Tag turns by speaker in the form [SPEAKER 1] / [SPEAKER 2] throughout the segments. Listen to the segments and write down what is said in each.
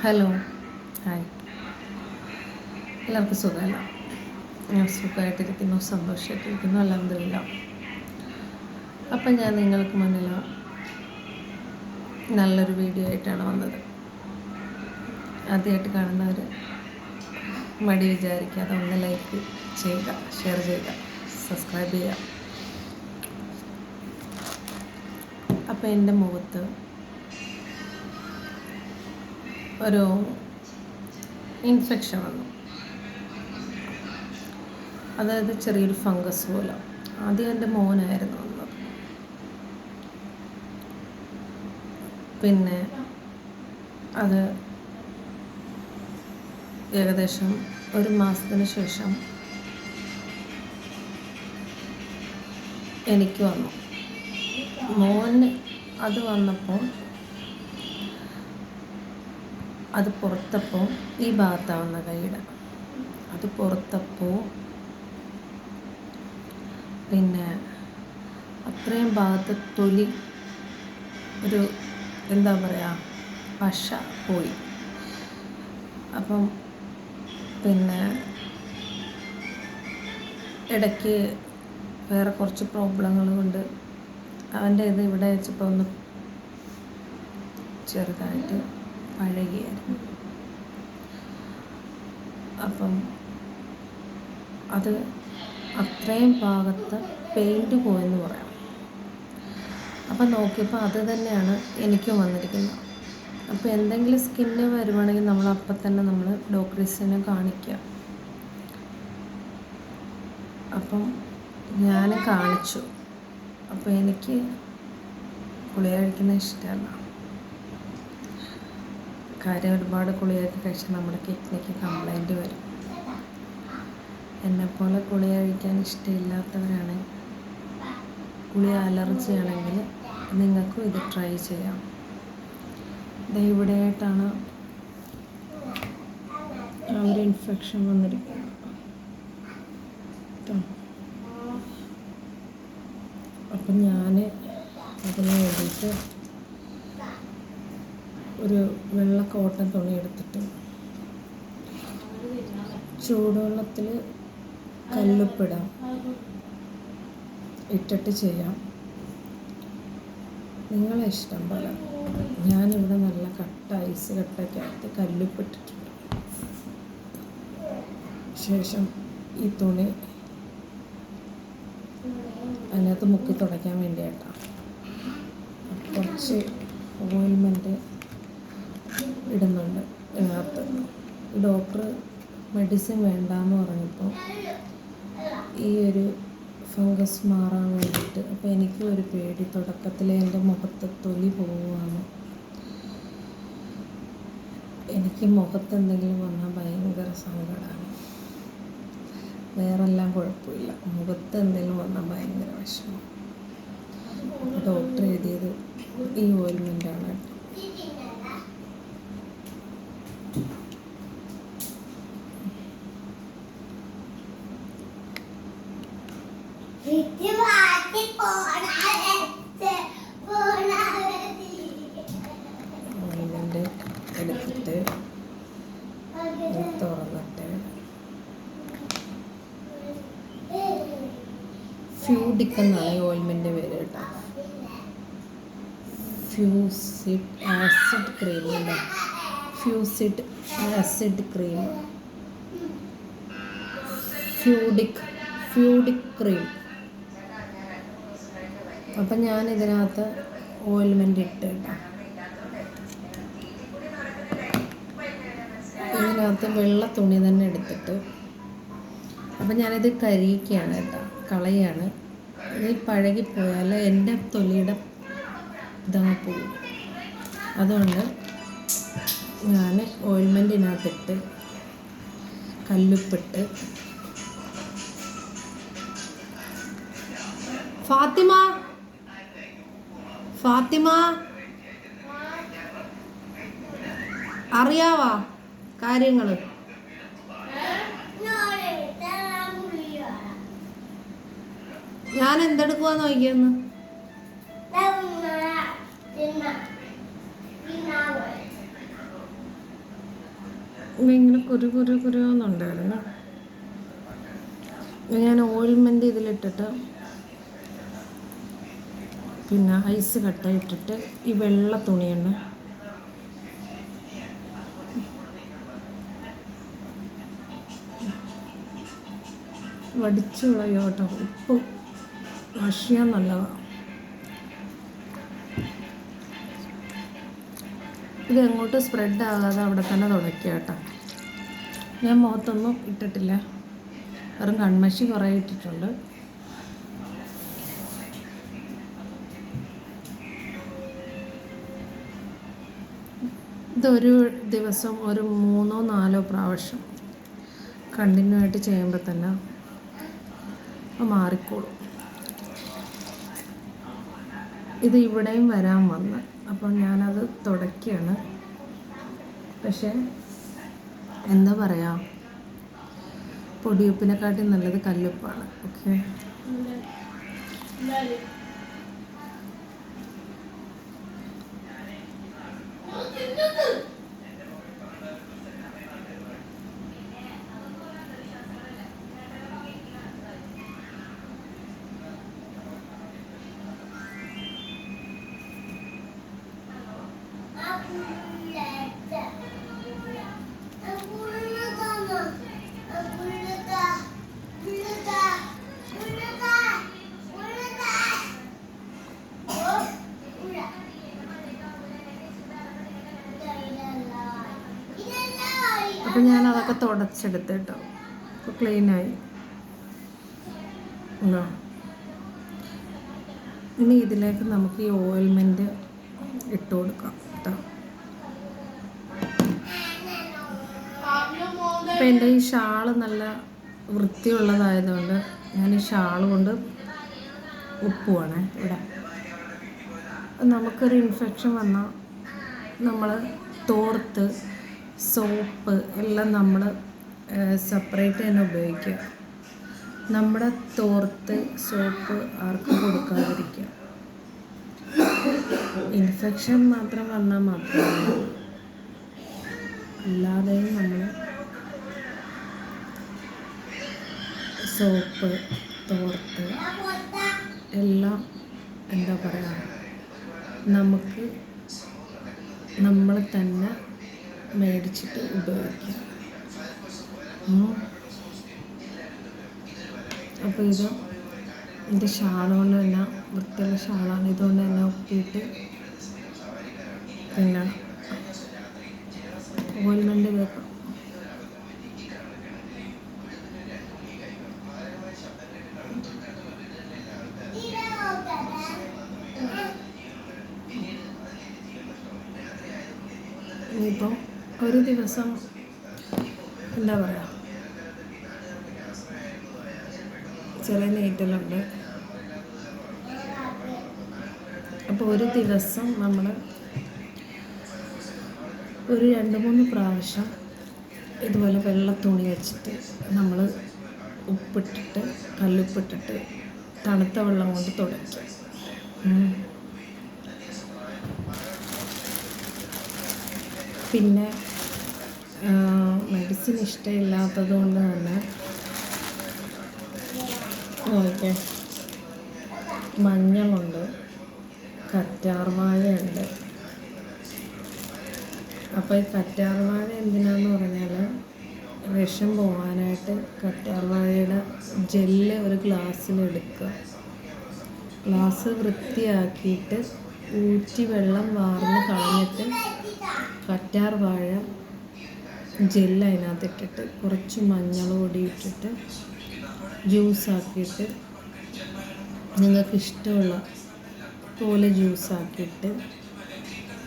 [SPEAKER 1] Hello. Hi. എല്ലാവർക്കും സുഖമല്ല? ഞാൻ സുഖമായിട്ടിരിക്കുന്നു സന്തോഷമായിട്ടിരിക്കുന്നു അലഹമില്ല അപ്പം ഞാൻ നിങ്ങൾക്ക് മുന്നിൽ നല്ലൊരു വീഡിയോ ആയിട്ടാണ് വന്നത്. ആദ്യമായിട്ട് കാണുന്നവർ മടി വിചാരിക്കാതെ ഒന്ന് ലൈക്ക് ചെയ്യുക ഷെയർ ചെയ്യുക സബ്സ്ക്രൈബ് ചെയ്യുക. അപ്പോൾ എന്റെ മുഖത്ത് ഒരു ഇൻഫെക്ഷൻ വന്നു. അതായത് ചെറിയൊരു ഫംഗസ് പോലെ. ആദ്യം എന്റെ മോനായിരുന്നു വന്നത് പിന്നെ അത് ഏകദേശം ഒരു മാസത്തിന് ശേഷം എനിക്ക് വന്നു. മോന് അത് വന്നപ്പോൾ അത് പുറത്തപ്പോൾ ഈ ഭാഗത്താവുന്ന കൈയുടെ. അത് പുറത്തപ്പോൾ പിന്നെ അത്രയും ഭാഗത്ത് തൊലി ഒരു എന്താ പറയുക പശ പോയി. അപ്പം പിന്നെ ഇടയ്ക്ക് വേറെ കുറച്ച് പ്രോബ്ലങ്ങൾ കൊണ്ട് അവന്റെ ഇത് ഇവിടെ വെച്ചപ്പോൾ ഒന്ന് ചെറുതായിട്ട് പഴകിയായിരുന്നു. അപ്പം അത് അത്രയും ഭാഗത്ത് പെയിന്റ് പോയെന്ന് പറയാം. അപ്പം നോക്കിയപ്പോൾ അത് തന്നെയാണ് എനിക്കും വന്നിരിക്കുന്നത്. അപ്പോൾ എന്തെങ്കിലും സ്കിന്ന് വരുവാണെങ്കിൽ നമ്മൾ അപ്പം തന്നെ നമ്മൾ ഡോക്ടേഴ്സിനെ കാണിക്കുക. അപ്പം ഞാൻ കാണിച്ചു. അപ്പോൾ എനിക്ക് ഗുളിക ഇഷ്ടമല്ല. കാര്യം ഒരുപാട് ഗുളികയൊക്കെ കഴിച്ചാൽ നമ്മുടെ കിഡ്നിക്ക് കംപ്ലൈന്റ് വരും. എന്നെപ്പോലെ ഗുളിക കഴിക്കാൻ ഇഷ്ടമില്ലാത്തവരാണ്. ഗുളിക അലർജി ആണെങ്കിൽ നിങ്ങൾക്കും ഇത് ട്രൈ ചെയ്യാം. ഇത് ഇവിടെയായിട്ടാണ് ആ ഒരു ഇൻഫെക്ഷൻ വന്നിരിക്കുന്നത് അപ്പം ഞാൻ അതിന് വേണ്ടിയിട്ട് ഒരു വെള്ള കോട്ടൺ തുണി എടുത്തിട്ട് ചൂടുവെള്ളത്തിൽ കല്ലുപ്പിടാം. ഇട്ടിട്ട് ചെയ്യാം. നിങ്ങളെ ഇഷ്ടം പോലെ. ഞാനിവിടെ നല്ല കട്ട ഐസ് കട്ടയ്ക്കകത്ത് കല്ലുപ്പിട്ടിട്ടുണ്ട് ശേഷം ഈ തുണി അതിനകത്ത് മുക്കി തുടയ്ക്കാൻ വേണ്ടിയിട്ടാണ് കുറച്ച് ഓയിൽമെന്റ് ഇടുന്നുണ്ട്. ഇതിനകത്ത് ഡോക്ടർ മെഡിസിൻ വേണ്ട എന്ന് പറഞ്ഞപ്പോൾ ഈ ഒരു ഫംഗസ് മാറാൻ വേണ്ടിയിട്ട് അപ്പോൾ എനിക്കും ഒരു പേടി. തുടക്കത്തിൽ എന്റെ മുഖത്ത് തൊലി പോവുകയാണ് എനിക്ക് മുഖത്ത് എന്തെങ്കിലും വന്നാൽ ഭയങ്കര സങ്കടമാണ് വേറെല്ലാം കുഴപ്പമില്ല. മുഖത്ത് എന്തെങ്കിലും വന്നാൽ ഭയങ്കര വിഷമം. ഡോക്ടർ എഴുതിയത് ഈ ഓയിൽമെന്റാണ് കേട്ടോ ഓയിൽമെന്റ് എടുത്തിട്ട് ഇത് തുറന്നിട്ട് ഫ്യൂഡിക് എന്നാണ് ഈ ഓയിൽമെന്റ് പേര് കേട്ടോ. ഫ്യൂസിഡ് ആസിഡ് ക്രീം അല്ലേ ഫ്യൂസിഡ് ആസിഡ് ക്രീം. ഫ്യൂഡിക് ഫ്യൂഡിക് ക്രീം. അപ്പം ഞാൻ ഇതിനകത്ത് ഓയിൽമെന്റ് ഇട്ട് കേട്ടോ. ഇതിനകത്ത് വെള്ള തുണി തന്നെ എടുത്തിട്ട്. അപ്പം ഞാനിത് കരിയിക്കുകയാണ് കേട്ടോ. കളയാണ്. ഇത് പഴകിപ്പോയാൽ എന്റെ തൊലിയുടെ ഇതങ്ങ് പോകും. അതുകൊണ്ട് ഞാൻ ഓയിൽമെന്റിനകത്തിട്ട് കല്ലുപ്പിട്ട് ഫാത്തിമ ഫാത്തിമ അറിയാവാ കാര്യങ്ങൾ ഞാൻ എന്തെടുക്കുവാന്ന് നോക്കിയെന്ന്? കുരു കുരു കുരു എന്നുണ്ടായിരുന്നു. ഞാൻ ഓയിൽമെന്റ് ഇതിലിട്ടിട്ട് പിന്നെ ഐസ് കട്ട ഇട്ടിട്ട് ഈ വെള്ള തുണിയാണ് വടിച്ചു യോട്ടം കേട്ടോ ഭക്ഷ്യം നല്ലതാണ് ഇത് എങ്ങോട്ട് സ്പ്രെഡ് ആകാതെ അവിടെ തന്നെ തുടയ്ക്കുക കേട്ടോ. ഞാൻ മുഖത്തൊന്നും ഇട്ടിട്ടില്ല. വെറും കൺമശി കുറേ ഇട്ടിട്ടുണ്ട്. ഇതൊരു ദിവസം ഒരു മൂന്നോ നാലോ പ്രാവശ്യം കണ്ടിന്യൂ ആയിട്ട് ചെയ്യുമ്പോൾ തന്നെ മാറിക്കോളും. ഇത് ഇവിടെയും വരാൻ വന്ന്. അപ്പോൾ ഞാനത് തുടയ്ക്കുകയാണ് പക്ഷേ എന്താ പറയുക പൊടിയുപ്പിനെക്കാട്ടി നല്ലത് കല്ലുപ്പാണ്. ഓക്കെ അപ്പം ഞാൻ അതൊക്കെ തുടച്ചെടുത്ത് കേട്ടോ. അപ്പോൾ ക്ലീനായി ഉണ്ടോ? ഇനി ഇതിലേക്ക് നമുക്ക് ഈ ഓയിൽമെന്റ് ഇട്ട് കൊടുക്കാം കേട്ടോ. അപ്പം എന്റെ ഈ ഷാൾ നല്ല വൃത്തിയുള്ളതായതുകൊണ്ട് ഞാൻ ഈ ഷാൾ കൊണ്ട് ഉപ്പുവാണ് ഇവിടെ. നമുക്കൊരു ഇൻഫെക്ഷൻ വന്നാൽ നമ്മൾ തോർത്ത് സോപ്പ് എല്ലാം നമ്മൾ സെപ്പറേറ്റ് തന്നെ ഉപയോഗിക്കുക. നമ്മുടെ തോർത്ത് സോപ്പ് ആർക്കും കൊടുക്കാതിരിക്കുക. ഇൻഫെക്ഷൻ മാത്രം വന്നാൽ മാത്രമല്ല അല്ലാതെയും നമ്മൾ സോപ്പ് തോർത്ത് എല്ലാം എന്താ പറയുക നമുക്ക് നമ്മൾ തന്നെ മേടിച്ചിട്ട് ഉപയോഗിക്കാം. അപ്പോൾ ഇത് എന്റെ ഷാൾ കൊണ്ട് തന്നെ വൃത്തിയുള്ള ഷാളാണ് ഇതുകൊണ്ട് തന്നെ ഒപ്പിയിട്ട് പിന്നെ ഓയിൽമെന്റ് തേക്കാം ഒരു ദിവസം എന്താ പറയുക ചില നീറ്റലുണ്ട് അപ്പോൾ ഒരു ദിവസം നമ്മൾ ഒരു രണ്ട് മൂന്ന് പ്രാവശ്യം ഇതുപോലെ വെള്ള തുണി വെച്ചിട്ട് നമ്മൾ ഉപ്പിട്ടിട്ട് കല്ലുപ്പിട്ടിട്ട് തണുത്ത വെള്ളം കൊണ്ട് തുടയ്ക്കുക. പിന്നെ മെഡിസിൻ ഇഷ്ടമില്ലാത്തത് കൊണ്ട് തന്നെ ഓക്കെ. മഞ്ഞളുണ്ട്. കറ്റാർവാഴയുണ്ട് അപ്പോൾ ഈ കറ്റാർവാഴ എന്തിനാന്ന് പറഞ്ഞാൽ വിഷം പോകാനായിട്ട് കറ്റാർവാഴയുടെ ജെല്ല് ഒരു ഗ്ലാസ്സിലെടുക്കുക ഗ്ലാസ് വൃത്തിയാക്കിയിട്ട് ഊറ്റി വെള്ളം വാർന്ന് കളഞ്ഞിട്ട് കറ്റാർ വാഴ ജെല്ല് അതിനകത്ത് ഇട്ടിട്ട് കുറച്ച് മഞ്ഞൾ പൊടി ഇട്ടിട്ട് ജ്യൂസാക്കിയിട്ട് നിങ്ങൾക്ക് ഇഷ്ടമുള്ള പോലെ ജ്യൂസാക്കിയിട്ട്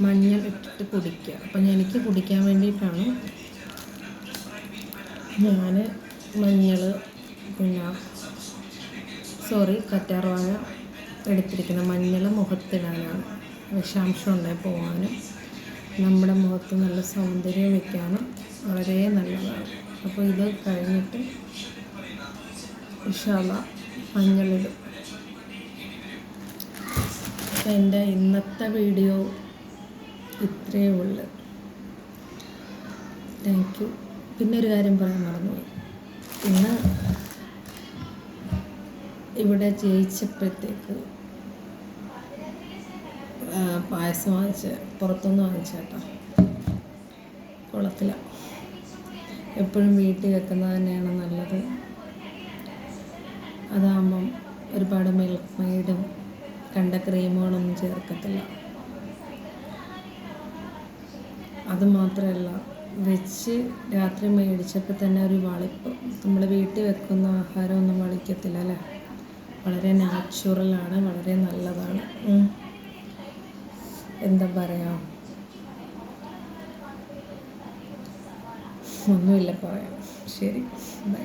[SPEAKER 1] മഞ്ഞൾ ഇട്ടിട്ട് കുടിക്കുക. അപ്പം എനിക്ക് കുടിക്കാൻ വേണ്ടിയിട്ടാണ് ഞാൻ മഞ്ഞൾ പിന്നെ സോറി കറ്റാർവാഴ എടുത്തിരിക്കുന്നത്. മഞ്ഞൾ മുഖത്തിടാനാണ്. വിഷാംശം ഉണ്ടായി പോകാനും നമ്മുടെ മുഖത്ത് നല്ല സൗന്ദര്യം വയ്ക്കാനും വളരെ നല്ലതാണ്. അപ്പോൾ ഇത് കഴിഞ്ഞിട്ട് ഇഷാല മഞ്ഞളിടും. എന്റെ ഇന്നത്തെ വീഡിയോ ഇത്രയേ ഉള്ളൂ. താങ്ക് യു പിന്നെ ഒരു കാര്യം പറയാൻ മറന്നുപോയി. ഇന്ന് ഇവിടെ ജയിച്ചപ്പോഴത്തേക്ക് പായസം വാങ്ങിച്ച് പുറത്തുനിന്ന് വാങ്ങിച്ച കേട്ടോ. കുളത്തില എപ്പോഴും വീട്ടിൽ വെക്കുന്നത് തന്നെയാണ് നല്ലത്. അതാകുമ്പം ഒരുപാട് മിൽക്ക് മെയ്ഡും കണ്ട ക്രീമുകളൊന്നും ചേർക്കത്തില്ല. അത് മാത്രമല്ല വെച്ച് രാത്രി മേടിച്ചപ്പോൾ തന്നെ ഒരു വളിപ്പ്. നമ്മൾ വീട്ടിൽ വെക്കുന്ന ആഹാരമൊന്നും വളിക്കത്തില്ല അല്ലേ? വളരെ നാച്ചുറലാണ് വളരെ നല്ലതാണ്. എന്താ പറയുക ഒന്നുമില്ല പറയാം ശരി ബൈ.